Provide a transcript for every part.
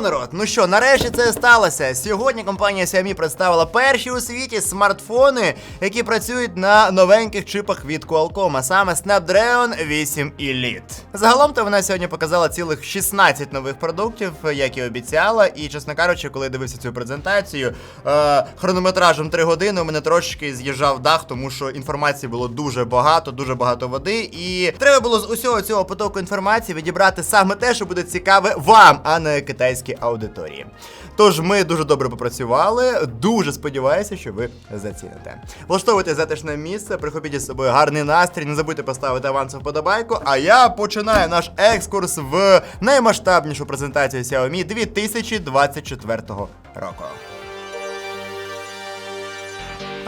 Народ! Ну що, нарешті це сталося. Сьогодні компанія Xiaomi представила перші у світі смартфони, які працюють на новеньких чипах від Qualcomm, а саме Snapdragon 8 Elite. Загалом то вона сьогодні показала цілих 16 нових продуктів, як і обіцяла. І, чесно кажучи, коли дивився цю презентацію, е, хронометражем 3 години у мене трошки з'їжджав дах, тому що інформації було дуже багато, дуже багато води. І треба було з усього цього потоку інформації відібрати саме те, що буде цікаве вам, а не китайській аудиторії. Тож ми дуже добре попрацювали. Дуже сподіваюся, що ви заціните. Влаштовуйте затишне місце, прихопіть із собою гарний настрій, не забудьте поставити авансу вподобайку. А я починаю наш екскурс в наймасштабнішу презентацію Xiaomi 2024 року.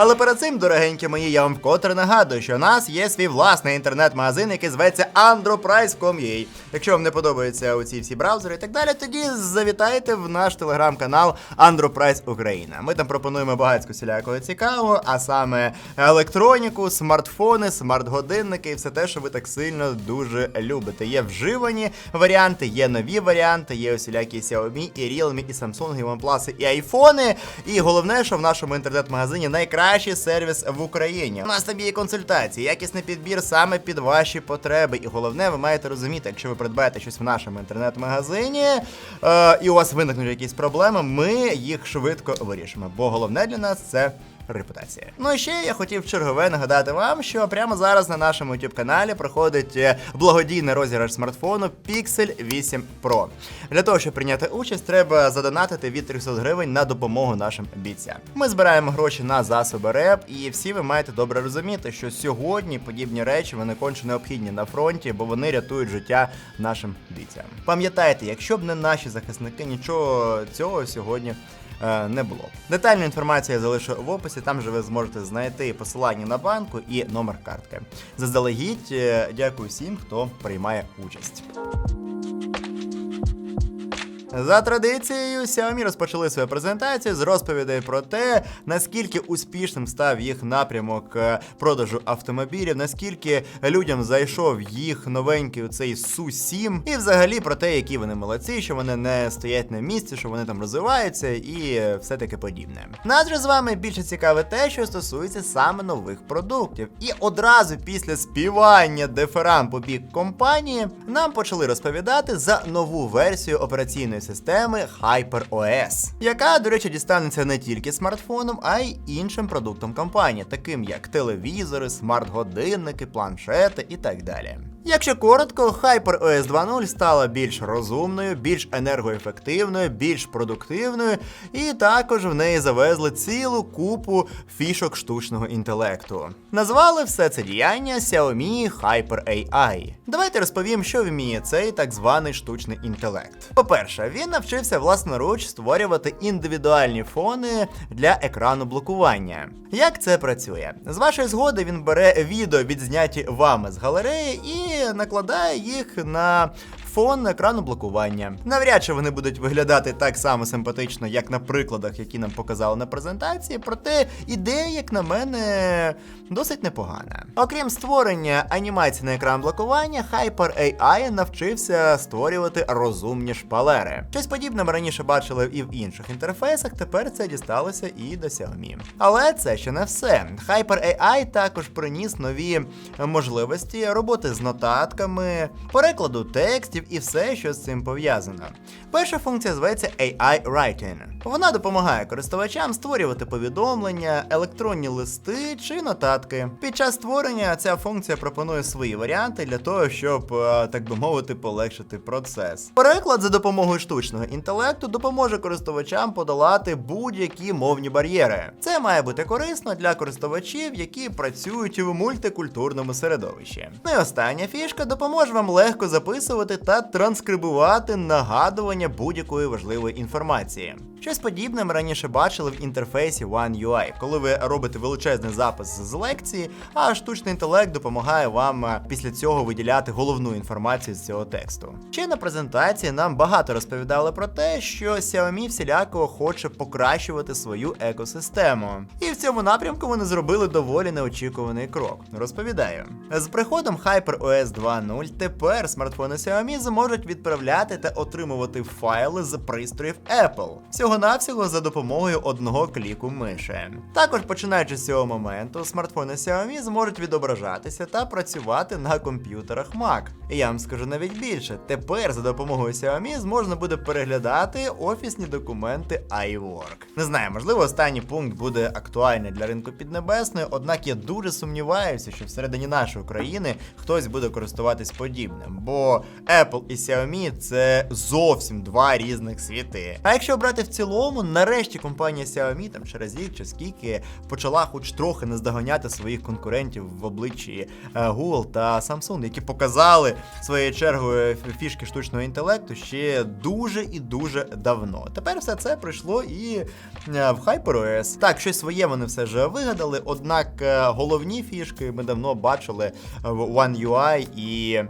Але перед цим, дорогенькі мої, я вам вкотре нагадую, що у нас є свій власний інтернет-магазин, який зветься androprice.com.ua. Якщо вам не подобаються оці всі браузери і так далі, тоді завітайте в наш телеграм-канал Androprice Україна. Ми там пропонуємо багатську всілякого цікавого, а саме електроніку, смартфони, смарт-годинники і все те, що ви так сильно дуже любите. Є вживані варіанти, є нові варіанти, є усілякі Xiaomi, і Realme, і Samsung, і OnePlus, і айфони. І головне, що в нашому інтернет-магазині найкращий сервіс в Україні. У нас там є консультації, якісний підбір саме під ваші потреби. І головне, ви маєте розуміти, якщо ви придбаєте щось в нашому інтернет-магазині, е, і у вас виникнуть якісь проблеми, ми їх швидко вирішимо. Бо головне для нас це. Репутація. Ну і ще я хотів чергове нагадати вам, що прямо зараз на нашому youtube каналі проходить е, благодійний розіграш смартфону Pixel 8 Pro. Для того, щоб прийняти участь, треба задонатити від 300 гривень на допомогу нашим бійцям. Ми збираємо гроші на засоби РЕП, і всі ви маєте добре розуміти, що сьогодні подібні речі вони конче необхідні на фронті, бо вони рятують життя нашим бійцям. Пам'ятайте, якщо б не наші захисники, нічого цього сьогодні не було. Детальну інформацію я залишу в описі, там же ви зможете знайти посилання на банку і номер картки. Заздалегідь, е, дякую всім, хто приймає участь. За традицією, Xiaomi розпочали свою презентацію з розповідей про те, наскільки успішним став їх напрямок е, продажу автомобілів, наскільки людям зайшов їх новенький цей Су-7, і взагалі про те, які вони молодці, що вони не стоять на місці, що вони там розвиваються і все таке подібне. Нас же з вами більше цікаве те, що стосується саме нових продуктів. І одразу після співання диферам по бік компанії нам почали розповідати за нову версію операційної системи HyperOS, яка, до речі, дістанеться не тільки смартфоном, а й іншим продуктом компанії, таким як телевізори, смарт-годинники, планшети і так далі. Якщо коротко, HyperOS 2.0 стала більш розумною, більш енергоефективною, більш продуктивною, і також в неї завезли цілу купу фішок штучного інтелекту. Назвали все це діяння Xiaomi Hyper AI. Давайте розповім, що вміє цей так званий штучний інтелект. По-перше, він навчився власноруч створювати індивідуальні фони для екрану блокування. Як це працює? З вашої згоди він бере відео, відзняті вами з галереї, і накладає їх на фон екрану блокування. Навряд чи вони будуть виглядати так само симпатично, як на прикладах, які нам показали на презентації, проте ідея, як на мене, досить непогана. Окрім створення анімації на екран блокування, Hyper AI навчився створювати розумні шпалери. Щось подібне ми раніше бачили і в інших інтерфейсах, тепер це дісталося і до Xiaomi. Але це ще не все. Hyper AI також приніс нові можливості роботи з нотатками, перекладу текстів і все, що з цим пов'язано. Перша функція зветься AI Writing. Вона допомагає користувачам створювати повідомлення, електронні листи чи нотатки. Під час створення ця функція пропонує свої варіанти для того, щоб, е, так би мовити, полегшити процес. Переклад за допомогою штучного інтелекту допоможе користувачам подолати будь-які мовні бар'єри. Це має бути корисно для користувачів, які працюють в мультикультурному середовищі. Ну і остання фішка допоможе вам легко записувати та транскрибувати нагадування будь-якої важливої інформації. Щось подібне ми раніше бачили в інтерфейсі One UI, коли ви робите величезний запис з лекції, а штучний інтелект допомагає вам е, після цього виділяти головну інформацію з цього тексту. Ще на презентації нам багато розповідали про те, що Xiaomi всіляко хоче покращувати свою екосистему. І в цьому напрямку вони зробили доволі неочікуваний крок. Розповідаю. З приходом HyperOS 2.0 тепер смартфони Xiaomi зможуть відправляти та отримувати файли з пристроїв Apple. Всього-навсього за допомогою одного кліку миші. Також починаючи з цього моменту, смартфони Xiaomi зможуть відображатися та працювати на комп'ютерах Mac. І я вам скажу навіть більше, тепер за допомогою Xiaomi можна буде переглядати офісні документи iWork. Не знаю, можливо, останній пункт буде актуальний для ринку піднебесної, однак я дуже сумніваюся, що всередині нашої країни хтось буде користуватись подібним, бо Apple і Xiaomi це зовсім два різних світи. А якщо брати в цілому, нарешті компанія Xiaomi там через рік чи скільки почала хоч трохи наздоганяти своїх конкурентів в обличчі е, Google та Samsung, які показали своєю чергою фішки штучного інтелекту ще дуже і дуже давно. Тепер все це прийшло і е, в HyperOS. Так, щось своє вони все ж вигадали, однак е, головні фішки ми давно бачили в One UI і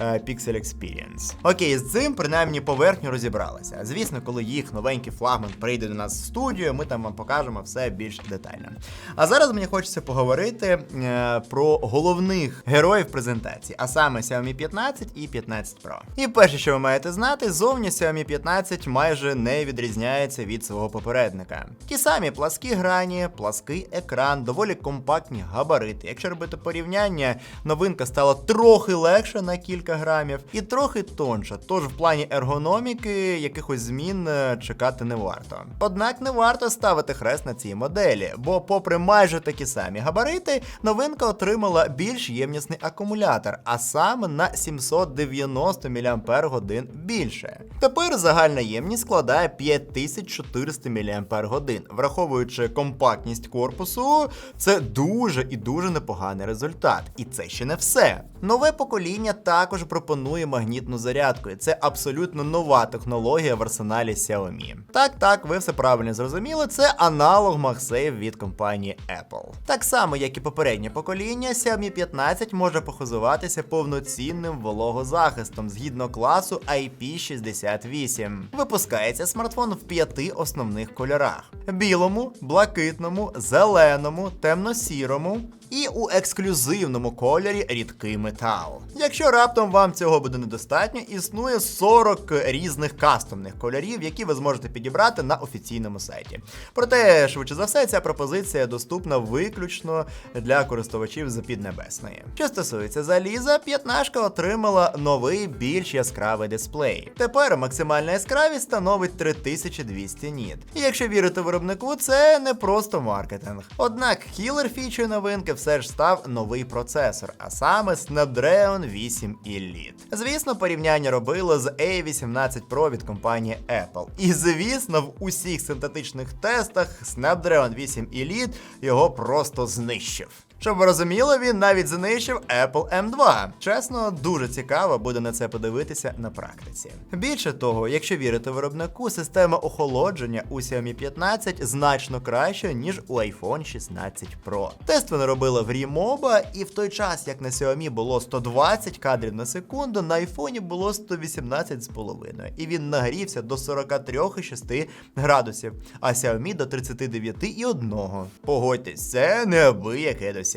Pixel Experience. Окей, з цим принаймні поверхню розібралися. Звісно, коли їх новенький флагман прийде до нас в студію, ми там вам покажемо все більш детально. А зараз мені хочеться поговорити е, про головних героїв презентації, а саме Xiaomi 15 і 15 Pro. І перше, що ви маєте знати, зовні Xiaomi 15 майже не відрізняється від свого попередника. Ті самі пласкі грані, плаский екран, доволі компактні габарити. Якщо робити порівняння, новинка стала трохи легша на кілька грамів і трохи тонша. Тож в плані ергономіки якихось змін е, чекати не варто. Однак не варто ставити хрест на цій моделі, бо, попри майже такі самі габарити, новинка отримала більш ємнісний акумулятор, а саме на 790 мАч більше. Тепер загальна ємність складає 5400 мАч. Враховуючи компактність корпусу, це дуже і дуже непоганий результат. І це ще не все. Нове покоління також пропонує магнітну зарядку. і Це абсолютно нова технологія в арсеналі Xiaomi. Так, так, ви все правильно зрозуміли. Це аналог MagSafe від компанії Apple. Так само, як і попереднє покоління, Xiaomi 15 може похизуватися повноцінним вологозахистом згідно класу IP68. Випускається смартфон в п'яти основних кольорах: білому, блакитному, зеленому, темно-сірому. І у ексклюзивному кольорі рідкий метал. Якщо раптом вам цього буде недостатньо, існує 40 різних кастомних кольорів, які ви зможете підібрати на офіційному сайті. Проте, швидше за все, ця пропозиція доступна виключно для користувачів з Піднебесної. Що стосується заліза, п'ятнашка отримала новий більш яскравий дисплей. Тепер максимальна яскравість становить 3200 ніт. І якщо вірити виробнику, це не просто маркетинг. Однак кілер фічою новинки все ж став новий процесор, а саме Snapdragon 8 Elite. Звісно, порівняння робило з A18 Pro від компанії Apple. І звісно, в усіх синтетичних тестах Snapdragon 8 Elite його просто знищив. Щоб ви розуміли, він навіть знищив Apple M2. Чесно, дуже цікаво буде на це подивитися на практиці. Більше того, якщо вірити виробнику, система охолодження у Xiaomi 15 значно краща, ніж у iPhone 16 Pro. Тест вони робили в Rimoba, і в той час, як на Xiaomi було 120 кадрів на секунду, на iPhone було 118,5. І він нагрівся до 43,6 градусів, а Xiaomi до 39,1. Погодьтесь, це неабияке досягнення.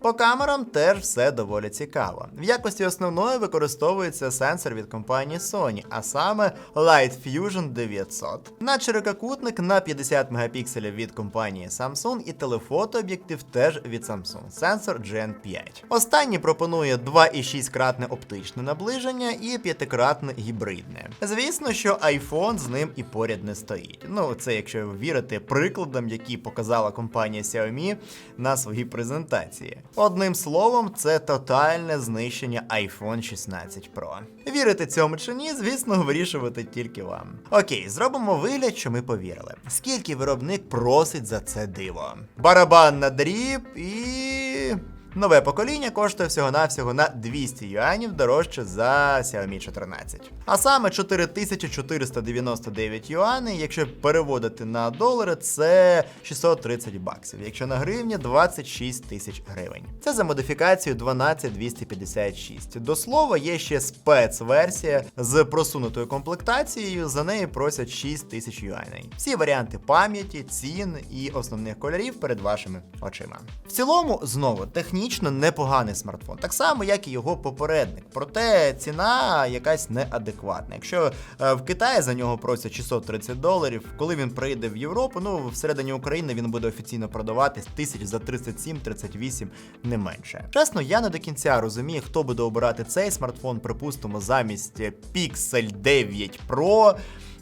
По камерам теж все доволі цікаво. В якості основної використовується сенсор від компанії Sony, а саме Light Fusion 900. Надширококутник на 50 мегапікселів від компанії Samsung і телефотооб'єктив теж від Samsung. Сенсор Gen 5. Останній пропонує 2,6 кратне оптичне наближення і 5-кратне гібридне. Звісно, що iPhone з ним і поряд не стоїть. Ну, це якщо ви вірите прикладам, які показала компанія Xiaomi на своїй презентації. Одним словом, це тотальне знищення iPhone 16 Pro. Вірити цьому чи ні, звісно, вирішувати тільки вам. Окей, зробимо вигляд, що ми повірили. Скільки виробник просить за це диво? Барабан на дріб і. Нове покоління коштує всього-навсього на 200 юанів дорожче за Xiaomi 14. А саме 4499 юаней, якщо переводити на долари, це 630 баксів. Якщо на гривні 26 тисяч гривень. Це за модифікацією 12256. До слова, є ще спецверсія з просунутою комплектацією. За неї просять 6 тисяч юаней. Всі варіанти пам'яті, цін і основних кольорів перед вашими очима. В цілому, знову технічно технічно непоганий смартфон, так само, як і його попередник. Проте ціна якась неадекватна. Якщо е, в Китаї за нього просять 630 доларів, коли він прийде в Європу, ну всередині України він буде офіційно продаватись тисяч за 37-38, не менше. Чесно, я не до кінця розумію, хто буде обирати цей смартфон, припустимо, замість Pixel 9 Pro.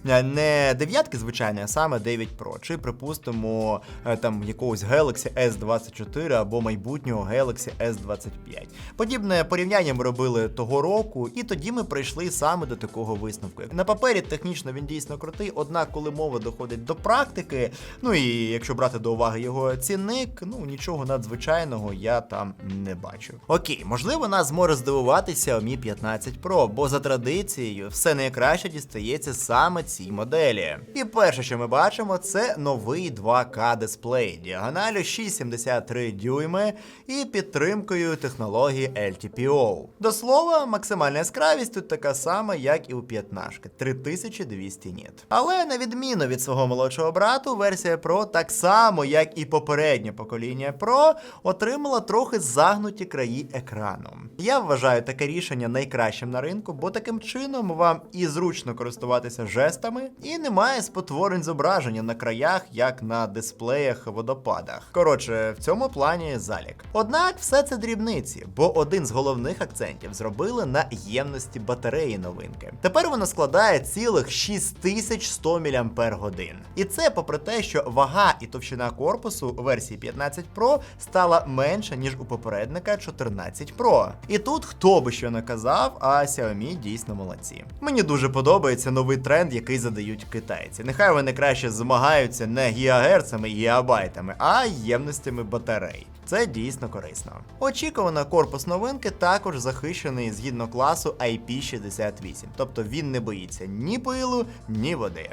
Е, Не дев'ятки, звичайно, а саме 9 Pro, чи припустимо е, там якогось Galaxy S24 або майбутнього Galaxy S25. Подібне порівняння ми робили того року, і тоді ми прийшли саме до такого висновку. На папері технічно він дійсно крутий, однак, коли мова доходить до практики, ну і якщо брати до уваги його цінник, ну нічого надзвичайного я там не бачу. Окей, можливо, нас зможе здивувати Xiaomi 15 Pro, бо за традицією все найкраще дістається саме цій моделі. І перше, що ми бачимо, це новий 2К дисплей діагоналю 6,73 дюйми і підтримкою технології LTPO. До слова, максимальна яскравість тут така сама, як і у 15 3200 ніт. Але на відміну від свого молодшого брату, версія Pro так само, як і попереднє покоління Pro, отримала трохи загнуті краї екрану. Я вважаю таке рішення найкращим на ринку, бо таким чином вам і зручно користуватися жестами, і немає спотворень зображення на краях, як на дисплеях водопадах. Коротше, в цьому плані залік. Однак все це дрібниці, бо один з головних акцентів зробили на ємності батареї новинки. Тепер вона складає цілих 6100 мАч. І це попри те, що вага і товщина корпусу версії 15 Pro стала менша, ніж у попередника 14 Pro. І тут хто би що не казав, а Xiaomi дійсно молодці. Мені дуже подобається новий тренд, який задають китайці. Нехай вони краще змагаються не гігагерцами і гігабайтами, а ємностями батарей. Це дійсно корисно. Очікувано корпус новинки також захищений згідно класу IP68, тобто він не боїться ні пилу, ні води.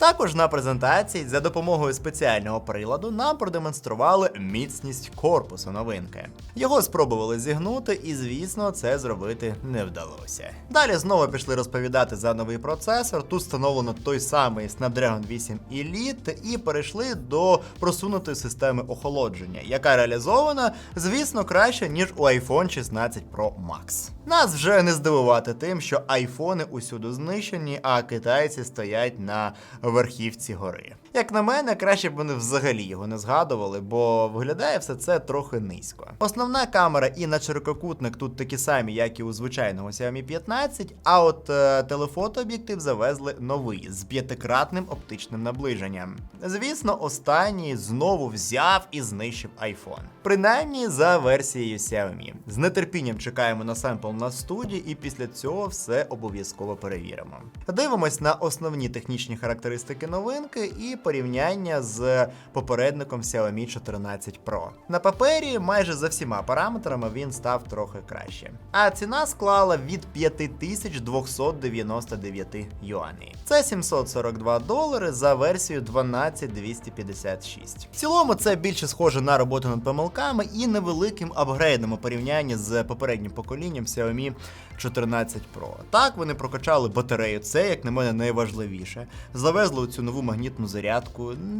Також на презентації за допомогою спеціального приладу нам продемонстрували міцність корпусу новинки. Його спробували зігнути, і звісно, це зробити не вдалося. Далі знову пішли розповідати за новий процесор. Тут встановлено той самий Snapdragon 8 Elite і перейшли до просунутої системи охолодження, яка реалізована, звісно, краще, ніж у iPhone 16 Pro Max. Нас вже не здивувати тим, що айфони усюди знищені, а китайці стоять на верхівці гори. Як на мене, краще б вони взагалі його не згадували, бо виглядає все це трохи низько. Основна камера і на ширококутник тут такі самі, як і у звичайного Xiaomi 15, а от е, телефотооб'єктив завезли новий з п'ятикратним оптичним наближенням. Звісно, останній знову взяв і знищив iPhone. Принаймні за версією Xiaomi. З нетерпінням чекаємо на семпл на студії, і після цього все обов'язково перевіримо. Дивимось на основні технічні характеристики новинки і порівняння з попередником Xiaomi 14 Pro. На папері майже за всіма параметрами він став трохи краще. А ціна склала від 5299 юаней. Це 742 долари за версію 12256. В цілому це більше схоже на роботу над помилками і невеликим апгрейдом у порівнянні з попереднім поколінням Xiaomi 14 Pro. Так, вони прокачали батарею, це, як на мене, найважливіше. Завезли цю нову магнітну зарядку.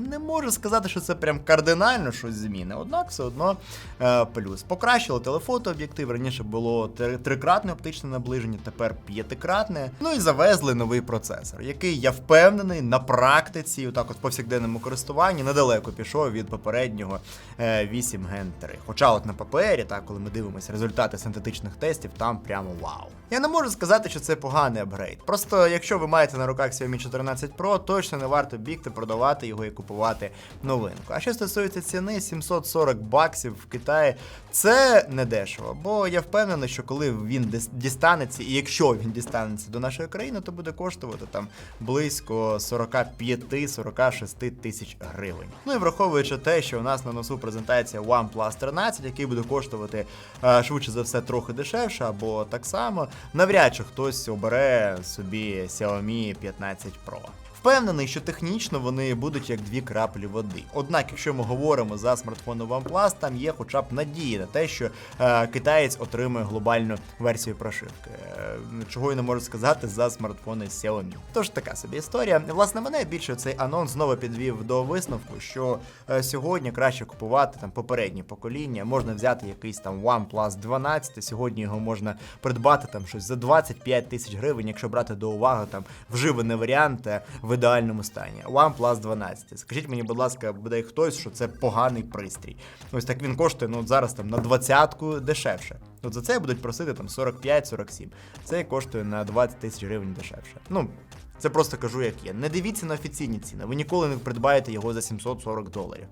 Не можу сказати, що це прям кардинально щось зміни, однак все одно е, плюс. Покращили телефотооб'єктив, раніше було три- трикратне оптичне наближення, тепер п'ятикратне. Ну і завезли новий процесор, який я впевнений на практиці, отак от повсякденному користуванні, недалеко пішов від попереднього е, 8 Gen 3. Хоча от на папері, так, коли ми дивимося результати синтетичних тестів, там прямо вау. Я не можу сказати, що це поганий апгрейд. Просто якщо ви маєте на руках Xiaomi 14 Pro, точно не варто бігти, продавати його і купувати новинку. А що стосується ціни, 740 баксів в Китаї це не дешево. Бо я впевнений, що коли він дістанеться, і якщо він дістанеться до нашої країни, то буде коштувати там близько 45-46 тисяч гривень. Ну і враховуючи те, що у нас на носу презентація OnePlus 13, який буде коштувати е, швидше за все трохи дешевше, або так само, навряд чи хтось обере собі Xiaomi 15 Pro. Впевнений, що технічно вони будуть як дві краплі води. Однак, якщо ми говоримо за смартфони OnePlus, там є хоча б надії на те, що е, китаєць отримує глобальну версію прошивки. Е, чого я не можу сказати за смартфони Xiaomi. Тож така собі історія. Власне, мене більше цей анонс знову підвів до висновку, що е, сьогодні краще купувати там попередні покоління. Можна взяти якийсь там OnePlus 12. Сьогодні його можна придбати там щось за 25 тисяч гривень, якщо брати до уваги там вживаний варіант в ідеальному стані. OnePlus 12. Скажіть мені, будь ласка, бодай хтось, що це поганий пристрій. Ось так він коштує ну зараз там на двадцятку дешевше. От за це будуть просити там 45-47. Це коштує на 20 тисяч гривень дешевше. Ну. Це просто кажу, як є. Не дивіться на офіційні ціни. Ви ніколи не придбаєте його за 740 доларів.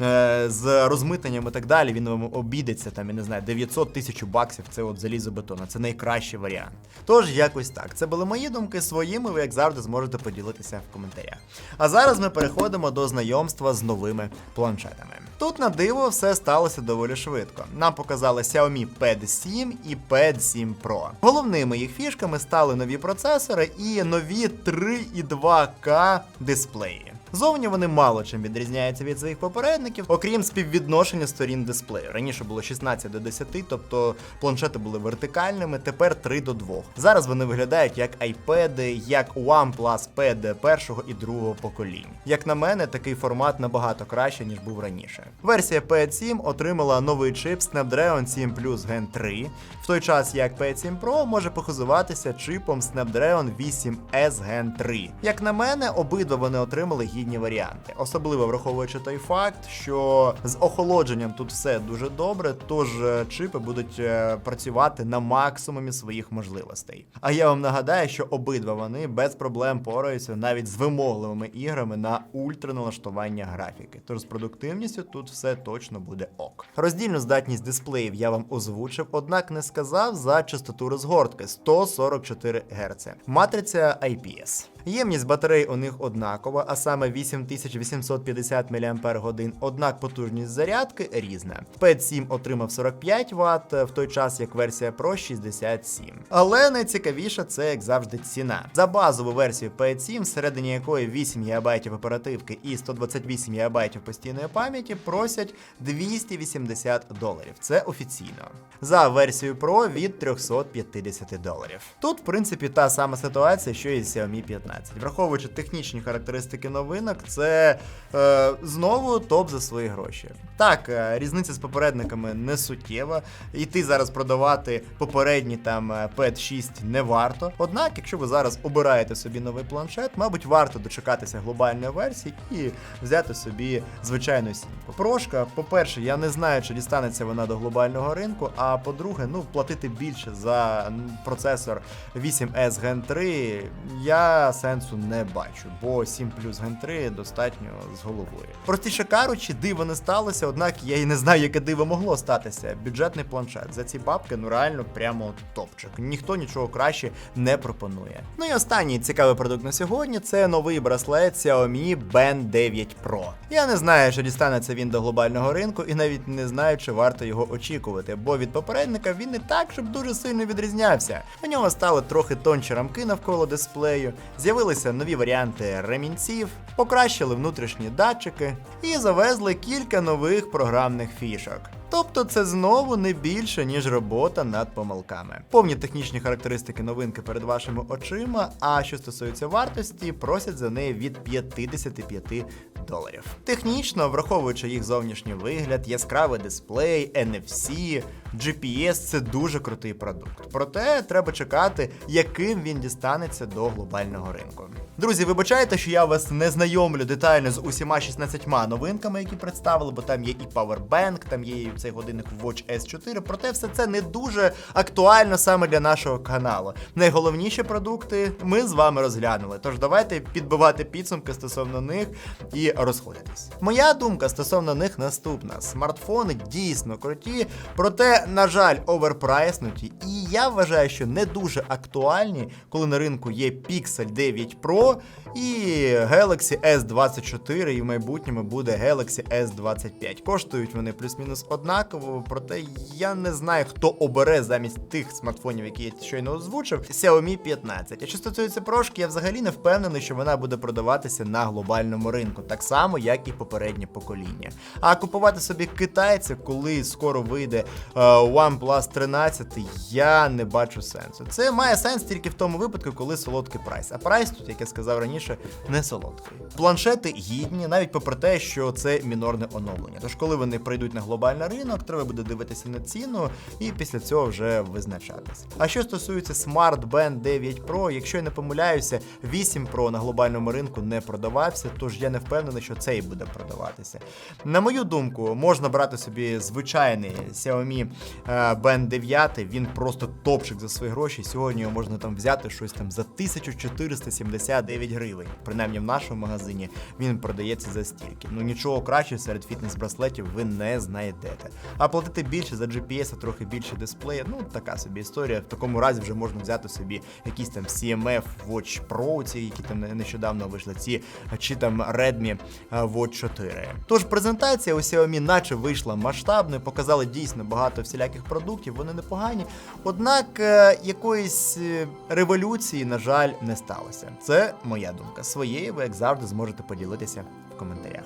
Е, з розмитненням і так далі він вам обійдеться там, я не знаю, 900 тисяч баксів. Це от залізобетона. Це найкращий варіант. Тож якось так. Це були мої думки своїми. Ви як завжди зможете поділитися в коментарях. А зараз ми переходимо до знайомства з новими планшетами. Тут на диво все сталося доволі швидко. Нам показали Xiaomi Pad 7 і Pad 7 Pro. Головними їх фішками стали нові процесори і нові 3,2К дисплеї. Зовні вони мало чим відрізняються від своїх попередників, окрім співвідношення сторін дисплею. Раніше було 16 до 10, тобто планшети були вертикальними, тепер 3 до 2. Зараз вони виглядають як iPad, як OnePlus Pad першого і другого поколінь. Як на мене, такий формат набагато краще, ніж був раніше. Версія Pad 7 отримала новий чип Snapdragon 7 Plus Gen 3, в той час як Pad 7 Pro може похизуватися чипом Snapdragon 8S Gen 3. Як на мене, обидва вони отримали гідні варіанти, особливо враховуючи той факт, що з охолодженням тут все дуже добре, тож е, чипи будуть е, працювати на максимумі своїх можливостей. А я вам нагадаю, що обидва вони без проблем пораються навіть з вимогливими іграми на ультраналаштування графіки. Тож з продуктивністю тут все точно буде ок. Роздільну здатність дисплеїв я вам озвучив, однак не сказав за частоту розгортки 144 Гц. Матриця IPS. Ємність батарей у них однакова, а саме 8850 мАч, однак потужність зарядки різна. Pad 7 отримав 45 Вт, в той час як версія Pro 67. Але найцікавіше це, як завжди, ціна. За базову версію Pad 7, всередині якої 8 ГБ оперативки і 128 ГБ постійної пам'яті, просять 280 доларів. Це офіційно. За версію Pro від 350 доларів. Тут, в принципі, та сама ситуація, що і з Xiaomi 15. Враховуючи технічні характеристики новинок, це е, знову топ за свої гроші. Так, е, різниця з попередниками не суттєва. Іти зараз продавати попередні там е, Pad 6 не варто. Однак, якщо ви зараз обираєте собі новий планшет, мабуть, варто дочекатися глобальної версії і взяти собі звичайну сімку. Прошка, по-перше, я не знаю, чи дістанеться вона до глобального ринку. А по-друге, ну платити більше за процесор 8S Gen 3 я сенсу не бачу, бо 7 Plus Gen 3 достатньо з головою. Простіше кажучи, диво не сталося, однак я і не знаю, яке диво могло статися. Бюджетний планшет за ці бабки, ну реально прямо топчик. Ніхто нічого краще не пропонує. Ну і останній цікавий продукт на сьогодні це новий браслет Xiaomi Band 9 Pro. Я не знаю, чи дістанеться він до глобального ринку, і навіть не знаю, чи варто його очікувати, бо від попередника він не так, щоб дуже сильно відрізнявся. У нього стали трохи тонші рамки навколо дисплею, з'явилися нові варіанти ремінців, покращили внутрішні датчики і завезли кілька нових програмних фішок. Тобто це знову не більше, ніж робота над помилками. Повні технічні характеристики новинки перед вашими очима. А що стосується вартості, просять за неї від 55 доларів. Технічно, враховуючи їх зовнішній вигляд, яскравий дисплей, NFC, GPS це дуже крутий продукт. Проте треба чекати, яким він дістанеться до глобального ринку. Друзі, вибачайте, що я вас не знайомлю детально з усіма 16 новинками, які представили, бо там є і Powerbank, там є і цей годинник Watch S4. Проте все це не дуже актуально саме для нашого каналу. Найголовніші продукти ми з вами розглянули. Тож давайте підбивати підсумки стосовно них і розходитись. Моя думка стосовно них наступна: смартфони дійсно круті, проте, на жаль, оверпрайснуті. І я вважаю, що не дуже актуальні, коли на ринку є Pixel 9 Pro і Galaxy S24, і в майбутньому буде Galaxy S25. Коштують вони плюс-мінус однаково. проте я не знаю, хто обере замість тих смартфонів, які я щойно озвучив, Xiaomi 15. А що стосується прошки, я взагалі не впевнений, що вона буде продаватися на глобальному ринку, так само, як і попереднє покоління. А купувати собі китайця, коли скоро вийде е, OnePlus 13, я не бачу сенсу. Це має сенс тільки в тому випадку, коли солодкий прайс. А прайс тут, як я сказав раніше, не солодкий. Планшети гідні, навіть попри те, що це мінорне оновлення. Тож, коли вони прийдуть на глобальний ринок, треба буде дивитися на ціну і після цього вже визначатись. А що стосується Smart Band 9 Pro, якщо я не помиляюся, 8 Pro на глобальному ринку не продавався, тож я не впевнений, що цей буде продаватися. На мою думку, можна брати собі звичайний Xiaomi е, Band 9, він просто топчик за свої гроші. Сьогодні його можна там взяти щось там за 1479 гривень. Принаймні в нашому магазині він продається за стільки. Ну нічого краще серед фітнес-браслетів ви не знайдете. А платити більше за GPS, а трохи більше дисплея, ну така собі історія. В такому разі вже можна взяти собі якісь там CMF Watch Pro, ці, які там нещодавно вийшли, ці чи там Redmi е, Watch 4. Тож презентація у Xiaomi наче вийшла масштабною, показали дійсно багато всіляких продуктів, вони непогані. Однак е, якоїсь е, революції, на жаль, не сталося. Це моя думка. Своєю ви, як завжди, зможете поділитися в коментарях.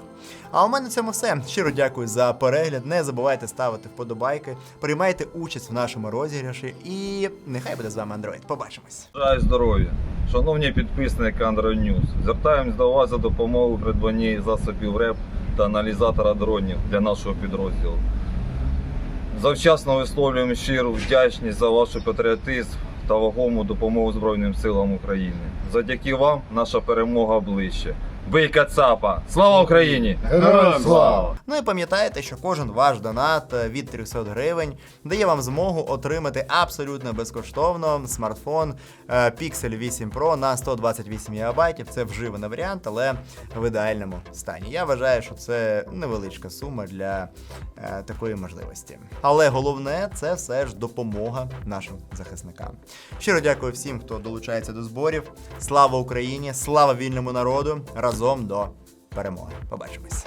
А у мене на цьому все. Щиро дякую за перегляд. Не забувайте ставити вподобайки, приймайте участь в нашому розіграші і нехай буде з вами Android. Побачимось. Бажаю здоров'я. Шановні підписники Android News, звертаємось до вас за допомогою придбанні засобів РЕП та аналізатора дронів для нашого підрозділу. Завчасно висловлюємо щиру вдячність за ваш патріотизм та вагому допомогу Збройним силам України. Завдяки вам наша перемога ближче. Бий Кацапа! Слава Україні! Героям слава! Ну і пам'ятайте, що кожен ваш донат е, від 300 гривень дає вам змогу отримати абсолютно безкоштовно смартфон е, Pixel 8 Pro на 128 ГБ. Це вживаний варіант, але в ідеальному стані. Я вважаю, що це невеличка сума для е, такої можливості. Але головне це все ж допомога нашим захисникам. Щиро дякую всім, хто долучається до зборів. Слава Україні! Слава вільному народу! Разом до перемоги! Побачимось!